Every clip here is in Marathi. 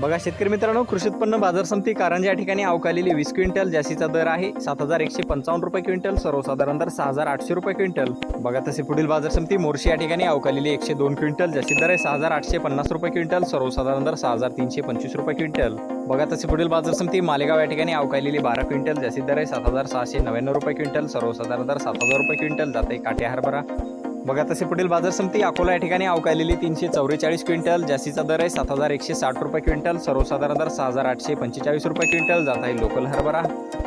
बघा शेतकरी मित्रांनो कृषी उत्पन्न बाजार समिती कारंजा या ठिकाणी अवकालेली वीस क्विंटल जास्तीचा दर आहे. सात हजार एकशे पंचावन्न रुपये क्विंटल सर्वसाधारण दर सहा हजार आठशे रुपये क्विंटल. बघा तसे पुढील बाजार समिती मोर्शी या ठिकाणी अवकालेली एकशे दोन क्विंटल जास्तीत दर आहे सहा हजार आठशे पन्नास रुपये क्विंटल सर्वसाधारण दर सहा हजार तीनशे पंचवीस रुपये क्विंटल. बघा तसे पुढील बाजार समिती मालेगाव या ठिकाणी अवकालेली बारा क्विंटल जास्तीत दर आहे सात हजार सहाशे नव्याण्णव रुपये क्विंटल सर्वसाधारण दर सात हजार रुपये क्विंटल जाते काट्या हरभरा. बघा तसे पुढील बाजार समिती अकोला या ठिकाणी अवकालेली तीनशे चौवेचाळीस क्विंटल जास्तीचा दर आहे सात हजार एकशे साठ रुपये क्विंटल सर्वसाधारण दर सहा हजार आठशे पंचेचाळीस रुपये क्विंटल जात आहे लोकल हरभरा.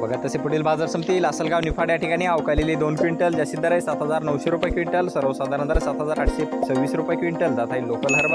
बघा तसे पुढील बाजार समिती लासलगाव निफाड या ठिकाणी अवकालेली दोन क्विंटल जास्तीत दर आहे सात हजार नऊशे रुपये क्विंटल सर्वसाधारण दर सात हजार आठशे सव्वीस रुपये क्विंटल जात आहे लोकल हरभरा.